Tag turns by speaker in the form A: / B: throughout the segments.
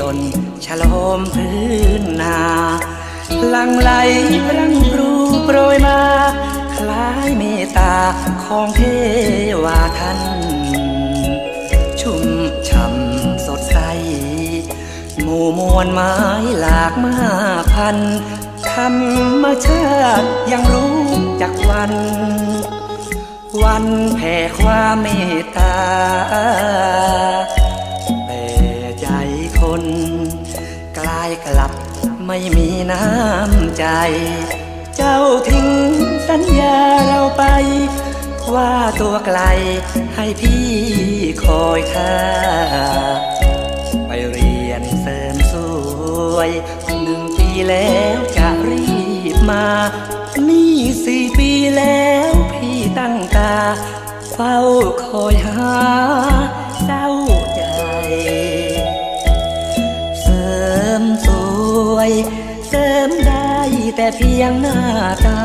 A: ล่นฉลมพื้นนาลังไหลพลังปรูโปรยมา คล้ายเมตตาของเทวาท่าน ชุ่มช่ำสดใส หมู่มวลไม้หลากมาพัน ธรรมชาติยังรู้จักวัน วันแผ่ความเมตตา มีน้ำใจ เจ้าทิ้งสัญญาเราไป ว่าตัวไกลให้พี่คอยท่า ไปเรียนเสริมสวยหนึ่งปีแล้วจะรีบมา นี่สี่ปีแล้วพี่ตั้งตา เฝ้าคอยหา แต่เพียงหน้าตา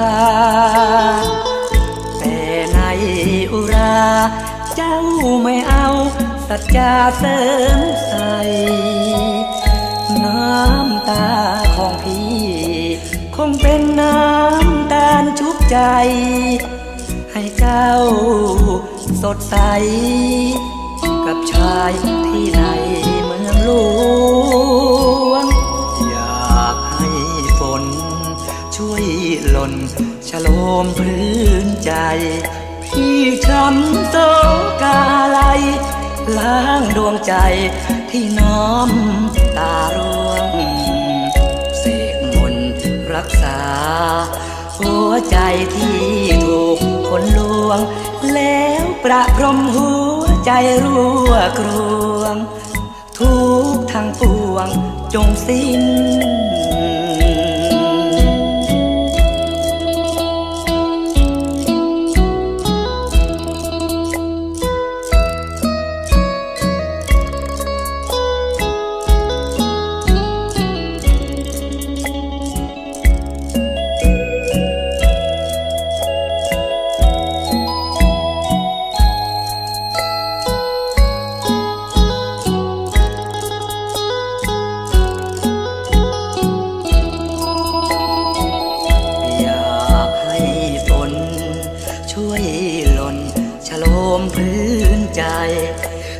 A: แต่ในอุรา เจ้าไม่เอาสัจจาเสริมใส่น้ำตาของพี่ คงเป็นน้ำตาลชุบใจ ให้เจ้าสดใส กับชาย ช่วยหล่นฉโลมพื้นใจ พี่ช้ำโศกาไลยล้างดวงใจที่น้อมตาร่วง เสกมนรักษา หัวใจที่ถูกคนลวง แล้วประพรมหัวใจรั่วกรวง ทุกทางปวงจงสิ้น ใจ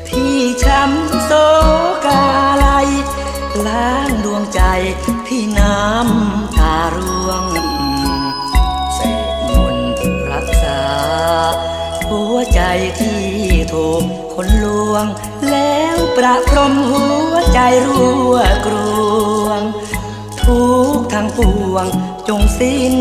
A: ที่ช้ำโศกาไลยล้างดวงใจที่น้ำตาร่วงเสกมนรักษา หัวใจที่ถูกคนลวง แล้วประพรมหัวใจรั่วกรวง ทุกทางปวงจงสิ้น